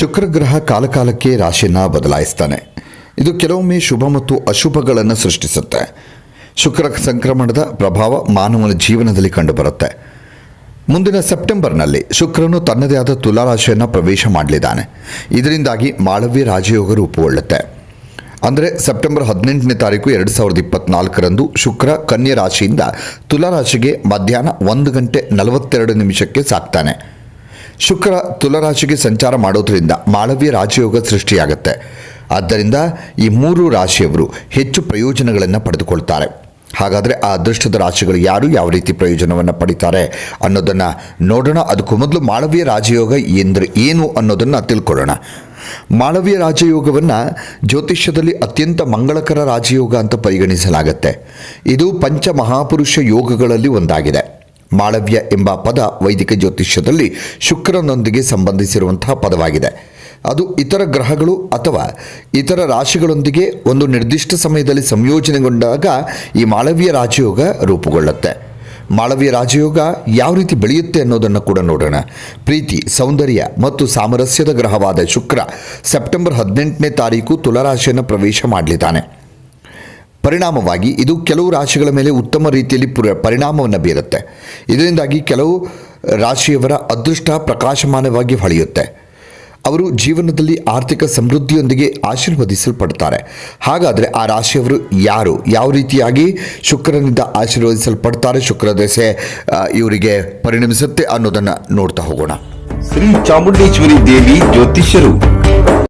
ಶುಕ್ರ ಗ್ರಹ ಕಾಲಕಾಲಕ್ಕೆ ರಾಶಿಯನ್ನು ಬದಲಾಯಿಸ್ತಾನೆ. ಇದು ಕೆಲವೊಮ್ಮೆ ಶುಭ ಮತ್ತು ಅಶುಭಗಳನ್ನು ಸೃಷ್ಟಿಸುತ್ತೆ. ಶುಕ್ರ ಸಂಕ್ರಮಣದ ಪ್ರಭಾವ ಮಾನವನ ಜೀವನದಲ್ಲಿ ಕಂಡುಬರುತ್ತೆ. ಮುಂದಿನ ಸೆಪ್ಟೆಂಬರ್ನಲ್ಲಿ ಶುಕ್ರನು ತನ್ನದೇ ಆದ ತುಲಾರಾಶಿಯನ್ನು ಪ್ರವೇಶ ಮಾಡಲಿದ್ದಾನೆ. ಇದರಿಂದಾಗಿ ಮಾಳವ್ಯ ರಾಜಯೋಗ ರೂಪುಗೊಳ್ಳುತ್ತೆ. ಅಂದರೆ ಸೆಪ್ಟೆಂಬರ್ ಹದಿನೆಂಟನೇ ತಾರೀಕು ಎರಡು ಸಾವಿರದ ಇಪ್ಪತ್ನಾಲ್ಕರಂದು ಶುಕ್ರ ಕನ್ಯಾ ರಾಶಿಯಿಂದ ತುಲಾರಾಶಿಗೆ ಮಧ್ಯಾಹ್ನ ಒಂದು ಗಂಟೆ ನಲವತ್ತೆರಡು ನಿಮಿಷಕ್ಕೆ ಸಾಕ್ತಾನೆ. ಶುಕ್ರ ತುಲರಾಶಿಗೆ ಸಂಚಾರ ಮಾಡೋದ್ರಿಂದ ಮಾಳವ್ಯ ರಾಜಯೋಗ ಸೃಷ್ಟಿಯಾಗುತ್ತೆ. ಆದ್ದರಿಂದ ಈ ಮೂರು ರಾಶಿಯವರು ಹೆಚ್ಚು ಪ್ರಯೋಜನಗಳನ್ನು ಪಡೆದುಕೊಳ್ತಾರೆ. ಹಾಗಾದರೆ ಆ ಅದೃಷ್ಟದ ರಾಶಿಗಳು ಯಾರು, ಯಾವ ರೀತಿ ಪ್ರಯೋಜನವನ್ನು ಪಡಿತಾರೆ ಅನ್ನೋದನ್ನು ನೋಡೋಣ. ಅದಕ್ಕೂ ಮೊದಲು ಮಾಳವ್ಯ ರಾಜಯೋಗ ಎಂದರೆ ಏನು ಅನ್ನೋದನ್ನು ತಿಳ್ಕೊಳ್ಳೋಣ. ಮಾಳವ್ಯ ರಾಜಯೋಗವನ್ನು ಜ್ಯೋತಿಷ್ಯದಲ್ಲಿ ಅತ್ಯಂತ ಮಂಗಳಕರ ರಾಜಯೋಗ ಅಂತ ಪರಿಗಣಿಸಲಾಗುತ್ತೆ. ಇದು ಪಂಚ ಮಹಾಪುರುಷ ಯೋಗಗಳಲ್ಲಿ ಒಂದಾಗಿದೆ. ಮಾಳವ್ಯ ಎಂಬ ಪದ ವೈದಿಕ ಜ್ಯೋತಿಷ್ಯದಲ್ಲಿ ಶುಕ್ರನೊಂದಿಗೆ ಸಂಬಂಧಿಸಿರುವಂತಹ ಪದವಾಗಿದೆ. ಅದು ಇತರ ಗ್ರಹಗಳು ಅಥವಾ ಇತರ ರಾಶಿಗಳೊಂದಿಗೆ ಒಂದು ನಿರ್ದಿಷ್ಟ ಸಮಯದಲ್ಲಿ ಸಂಯೋಜನೆಗೊಂಡಾಗ ಈ ಮಾಳವ್ಯ ರಾಜಯೋಗ ರೂಪುಗೊಳ್ಳುತ್ತೆ. ಮಾಳವ್ಯ ರಾಜಯೋಗ ಯಾವ ರೀತಿ ಬೆಳೆಯುತ್ತೆ ಅನ್ನೋದನ್ನು ಕೂಡ ನೋಡೋಣ. ಪ್ರೀತಿ, ಸೌಂದರ್ಯ ಮತ್ತು ಸಾಮರಸ್ಯದ ಗ್ರಹವಾದ ಶುಕ್ರ ಸೆಪ್ಟೆಂಬರ್ ಹದಿನೆಂಟನೇ ತಾರೀಕು ತುಲಾರಾಶಿಯನ್ನು ಪ್ರವೇಶ ಮಾಡಲಿದ್ದಾನೆ. ಪರಿಣಾಮವಾಗಿ ಇದು ಕೆಲವು ರಾಶಿಗಳ ಮೇಲೆ ಉತ್ತಮ ರೀತಿಯಲ್ಲಿ ಪುರ, ಪರಿಣಾಮವನ್ನು ಬೀರುತ್ತೆ. ಇದರಿಂದಾಗಿ ಕೆಲವು ರಾಶಿಯವರ ಅದೃಷ್ಟ ಪ್ರಕಾಶಮಾನವಾಗಿ ಹೊಳೆಯುತ್ತೆ. ಅವರು ಜೀವನದಲ್ಲಿ ಆರ್ಥಿಕ ಸಮೃದ್ಧಿಯೊಂದಿಗೆ ಆಶೀರ್ವದಿಸಲ್ಪಡ್ತಾರೆ. ಹಾಗಾದರೆ ಆ ರಾಶಿಯವರು ಯಾರು? ಯಾವ ರೀತಿಯಾಗಿ ಶುಕ್ರನಿಂದ ಆಶೀರ್ವದಿಸಲ್ಪಡ್ತಾರೆ? ಶುಕ್ರ ದಶೆ ಇವರಿಗೆ ಪರಿಣಮಿಸುತ್ತೆ ಅನ್ನೋದನ್ನು ನೋಡ್ತಾ ಹೋಗೋಣ. ಶ್ರೀ ಚಾಮುಂಡೇಶ್ವರಿ ದೇವಿ ಜ್ಯೋತಿಷ್ಯರು.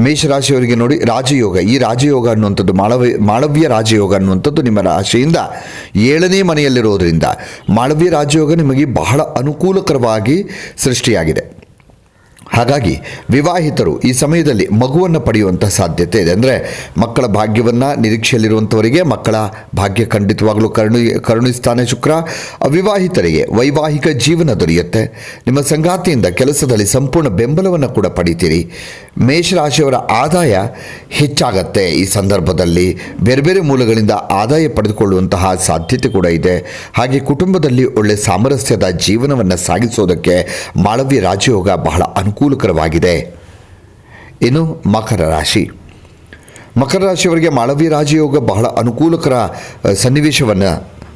ಮೇಷರಾಶಿಯವರಿಗೆ ನೋಡಿ ರಾಜಯೋಗ. ಈ ರಾಜಯೋಗ ಅನ್ನುವಂಥದ್ದು ಮಾಳವ್ಯ ಮಾಳವ್ಯ ರಾಜಯೋಗ ಅನ್ನುವಂಥದ್ದು ನಿಮ್ಮ ರಾಶಿಯಿಂದ ಏಳನೇ ಮನೆಯಲ್ಲಿರೋದ್ರಿಂದ ಮಾಳವ್ಯ ರಾಜಯೋಗ ನಿಮಗೆ ಬಹಳ ಅನುಕೂಲಕರವಾಗಿ ಸೃಷ್ಟಿಯಾಗಿದೆ. ಹಾಗಾಗಿ ವಿವಾಹಿತರು ಈ ಸಮಯದಲ್ಲಿ ಮಗುವನ್ನು ಪಡೆಯುವಂಥ ಸಾಧ್ಯತೆ ಇದೆ. ಅಂದರೆ ಮಕ್ಕಳ ಭಾಗ್ಯವನ್ನು ನಿರೀಕ್ಷೆಯಲ್ಲಿರುವಂಥವರಿಗೆ ಮಕ್ಕಳ ಭಾಗ್ಯ ಖಂಡಿತವಾಗಲೂ ಕರುಣಿ, ಕರುಣಿಸ್ತಾನೆ ಶುಕ್ರ. ಅವಿವಾಹಿತರಿಗೆ ವೈವಾಹಿಕ ಜೀವನ ದೊರೆಯುತ್ತೆ. ನಿಮ್ಮ ಸಂಗಾತಿಯಿಂದ ಕೆಲಸದಲ್ಲಿ ಸಂಪೂರ್ಣ ಬೆಂಬಲವನ್ನು ಕೂಡ ಪಡಿತೀರಿ. ಮೇಷರಾಶಿಯವರ ಆದಾಯ ಹೆಚ್ಚಾಗತ್ತೆ. ಈ ಸಂದರ್ಭದಲ್ಲಿ ಬೇರೆ ಬೇರೆ ಮೂಲಗಳಿಂದ ಆದಾಯ ಪಡೆದುಕೊಳ್ಳುವಂತಹ ಸಾಧ್ಯತೆ ಕೂಡ ಇದೆ. ಹಾಗೆ ಕುಟುಂಬದಲ್ಲಿ ಒಳ್ಳೆ ಸಾಮರಸ್ಯದ ಜೀವನವನ್ನು ಸಾಗಿಸೋದಕ್ಕೆ ಮಾಳವ್ಯ ರಾಜಯೋಗ ಬಹಳ ಅನುಕೂಲಕರವಾಗಿದೆ. ಇನ್ನು ಮಕರ ರಾಶಿ. ಮಕರ ರಾಶಿಯವರಿಗೆ ಮಾಳವಿ ರಾಜಯೋಗ ಬಹಳ ಅನುಕೂಲಕರ ಸನ್ನಿವೇಶವನ್ನು,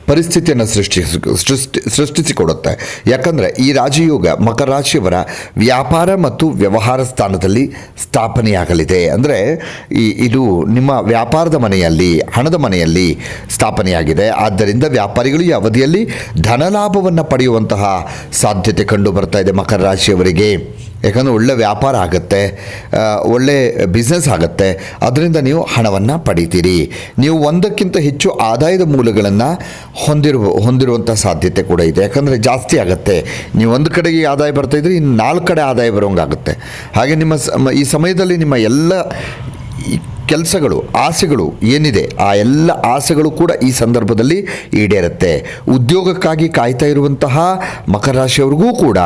ಪರಿಸ್ಥಿತಿಯನ್ನು ಸೃಷ್ಟಿ ಸೃಷ್ಟಿ, ಸೃಷ್ಟಿಸಿಕೊಡುತ್ತೆ. ಯಾಕಂದರೆ ಈ ರಾಜಯೋಗ ಮಕರ ರಾಶಿಯವರ ವ್ಯಾಪಾರ ಮತ್ತು ವ್ಯವಹಾರ ಸ್ಥಾನದಲ್ಲಿ ಸ್ಥಾಪನೆಯಾಗಲಿದೆ. ಅಂದರೆ ಈ, ಇದು ನಿಮ್ಮ ವ್ಯಾಪಾರದ ಮನೆಯಲ್ಲಿ, ಹಣದ ಮನೆಯಲ್ಲಿ ಸ್ಥಾಪನೆಯಾಗಿದೆ. ಆದ್ದರಿಂದ ವ್ಯಾಪಾರಿಗಳು ಈ ಅವಧಿಯಲ್ಲಿ ಧನಲಾಭವನ್ನು ಪಡೆಯುವಂತಹ ಸಾಧ್ಯತೆ ಕಂಡು ಬರ್ತಾ ಇದೆ ಮಕರ ರಾಶಿಯವರಿಗೆ. ಯಾಕಂದರೆ ಒಳ್ಳೆ ವ್ಯಾಪಾರ ಆಗುತ್ತೆ ಒಳ್ಳೆ ಬಿಸ್ನೆಸ್ ಆಗುತ್ತೆ, ಅದರಿಂದ ನೀವು ಹಣವನ್ನು ಪಡಿತೀರಿ. ನೀವು ಒಂದಕ್ಕಿಂತ ಹೆಚ್ಚು ಆದಾಯದ ಮೂಲಗಳನ್ನು ಹೊಂದಿರುವ ಹೊಂದಿರುವಂಥ ಸಾಧ್ಯತೆ ಕೂಡ ಇದೆ. ಯಾಕಂದರೆ ಜಾಸ್ತಿ ಆಗುತ್ತೆ. ನೀವು ಒಂದು ಕಡೆಗೆ ಆದಾಯ ಬರ್ತಾ ಇದ್ದರೆ ಇನ್ನು ನಾಲ್ಕು ಕಡೆ ಆದಾಯ ಬರೋಂಗಾಗುತ್ತೆ. ಹಾಗೆ ನಿಮ್ಮ ಈ ಸಮಯದಲ್ಲಿ ನಿಮ್ಮ ಎಲ್ಲ ಕೆಲಸಗಳು, ಆಸೆಗಳು ಏನಿದೆ, ಆ ಎಲ್ಲ ಆಸೆಗಳು ಕೂಡ ಈ ಸಂದರ್ಭದಲ್ಲಿ ಈಡೇರುತ್ತೆ. ಉದ್ಯೋಗಕ್ಕಾಗಿ ಕಾಯ್ತಾ ಇರುವಂತಹ ಮಕರ ರಾಶಿಯವ್ರಿಗೂ ಕೂಡ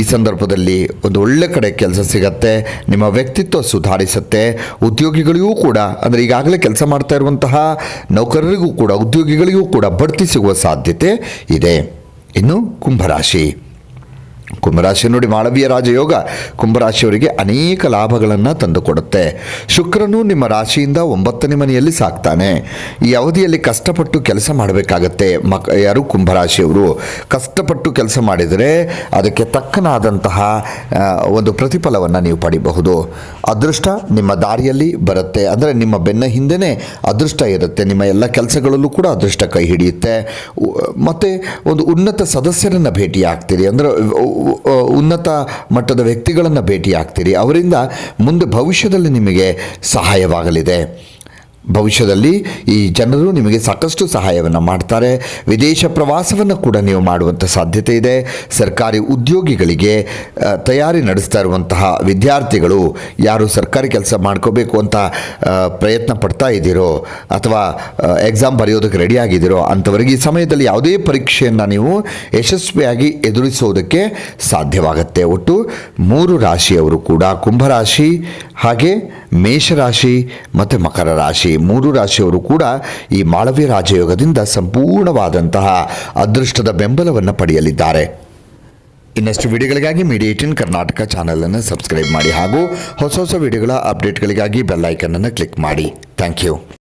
ಈ ಸಂದರ್ಭದಲ್ಲಿ ಒಂದು ಒಳ್ಳೆ ಕಡೆ ಕೆಲಸ ಸಿಗತ್ತೆ, ನಿಮ್ಮ ವ್ಯಕ್ತಿತ್ವ ಸುಧಾರಿಸುತ್ತೆ, ಉದ್ಯೋಗಿಗಳಿಗೂ ಕೂಡ, ಅಂದರೆ ಈಗಾಗಲೇ ಕೆಲಸ ಮಾಡ್ತಾ ಇರುವಂತಹ ನೌಕರರಿಗೂ ಕೂಡ, ಉದ್ಯೋಗಿಗಳಿಗೂ ಕೂಡ ಬಡ್ತಿ ಸಿಗುವ ಸಾಧ್ಯತೆ ಇದೆ. ಇನ್ನು ಕುಂಭರಾಶಿ ಕುಂಭರಾಶಿ ನೋಡಿ ಮಾಳವೀಯ ರಾಜಯೋಗ ಕುಂಭರಾಶಿಯವರಿಗೆ ಅನೇಕ ಲಾಭಗಳನ್ನು ತಂದುಕೊಡುತ್ತೆ. ಶುಕ್ರನು ನಿಮ್ಮ ರಾಶಿಯಿಂದ ಒಂಬತ್ತನೇ ಮನೆಯಲ್ಲಿ ಸಾಕ್ತಾನೆ. ಈ ಅವಧಿಯಲ್ಲಿ ಕಷ್ಟಪಟ್ಟು ಕೆಲಸ ಮಾಡಬೇಕಾಗತ್ತೆ. ಮಕ್, ಯಾರು ಕುಂಭರಾಶಿಯವರು? ಕಷ್ಟಪಟ್ಟು ಕೆಲಸ ಮಾಡಿದರೆ ಅದಕ್ಕೆ ತಕ್ಕನಾದಂತಹ ಒಂದು ಪ್ರತಿಫಲವನ್ನು ನೀವು ಪಡಿಬಹುದು. ಅದೃಷ್ಟ ನಿಮ್ಮ ದಾರಿಯಲ್ಲಿ ಬರುತ್ತೆ. ಅಂದರೆ ನಿಮ್ಮ ಬೆನ್ನ ಹಿಂದೆನೇ ಅದೃಷ್ಟ ಇರುತ್ತೆ. ನಿಮ್ಮ ಎಲ್ಲ ಕೆಲಸಗಳಲ್ಲೂ ಕೂಡ ಅದೃಷ್ಟ ಕೈ ಹಿಡಿಯುತ್ತೆ. ಮತ್ತು ಮತ್ತೆ ಒಂದು ಉನ್ನತ ಸದಸ್ಯರನ್ನು ಭೇಟಿಯಾಗ್ತೀರಿ. ಅಂದರೆ ಉನ್ನತ ಮಟ್ಟದ ವ್ಯಕ್ತಿಗಳನ್ನು ಭೇಟಿಯಾಗ್ತೀರಿ. ಅವರಿಂದ ಮುಂದೆ ಭವಿಷ್ಯದಲ್ಲಿ ನಿಮಗೆ ಸಹಾಯವಾಗಲಿದೆ. ಭವಿಷ್ಯದಲ್ಲಿ ಈ ಜನರು ನಿಮಗೆ ಸಾಕಷ್ಟು ಸಹಾಯವನ್ನು ಮಾಡ್ತಾರೆ. ವಿದೇಶ ಪ್ರವಾಸವನ್ನು ಕೂಡ ನೀವು ಮಾಡುವಂಥ ಸಾಧ್ಯತೆ ಇದೆ. ಸರ್ಕಾರಿ ಉದ್ಯೋಗಿಗಳಿಗೆ ತಯಾರಿ ನಡೆಸ್ತಾ ಇರುವಂತಹ ವಿದ್ಯಾರ್ಥಿಗಳು ಯಾರು ಸರ್ಕಾರಿ ಕೆಲಸ ಮಾಡ್ಕೋಬೇಕು ಅಂತ ಪ್ರಯತ್ನ ಪಡ್ತಾ ಇದ್ದೀರೋ ಅಥವಾ ಎಕ್ಸಾಮ್ ಬರೆಯೋದಕ್ಕೆ ರೆಡಿ ಆಗಿದ್ದೀರೋ ಅಂಥವರಿಗೆ ಈ ಸಮಯದಲ್ಲಿ ಯಾವುದೇ ಪರೀಕ್ಷೆಯನ್ನು ನೀವು ಯಶಸ್ವಿಯಾಗಿ ಎದುರಿಸೋದಕ್ಕೆ ಸಾಧ್ಯವಾಗುತ್ತೆ. ಒಟ್ಟು ಮೂರು ರಾಶಿಯವರು ಕೂಡ ಕುಂಭರಾಶಿ ಹಾಗೆ ಮೇಷರಾಶಿ ಮತ್ತು ಮಕರ ರಾಶಿ. ಮೂರು ರಾಶಿಯವರು ಕೂಡ ಈ ಮಾಳವ್ಯ ರಾಜಯೋಗದಿಂದ ಸಂಪೂರ್ಣವಾದಂತಹ ಅದೃಷ್ಟದ ಬೆಂಬಲವನ್ನು ಪಡೆಯಲಿದ್ದಾರೆ. ಇನ್ನಷ್ಟು ವಿಡಿಯೋಗಳಿಗಾಗಿ ಮೀಡಿಯಾ ಏಟಿನ್ ಕರ್ನಾಟಕ ಚಾನಲನ್ನು ಸಬ್ಸ್ಕ್ರೈಬ್ ಮಾಡಿ ಹಾಗೂ ಹೊಸ ಹೊಸ ವಿಡಿಯೋಗಳ ಅಪ್ಡೇಟ್ಗಳಿಗಾಗಿ ಬೆಲ್ಲೈಕನನ್ನು ಕ್ಲಿಕ್ ಮಾಡಿ. Thank you.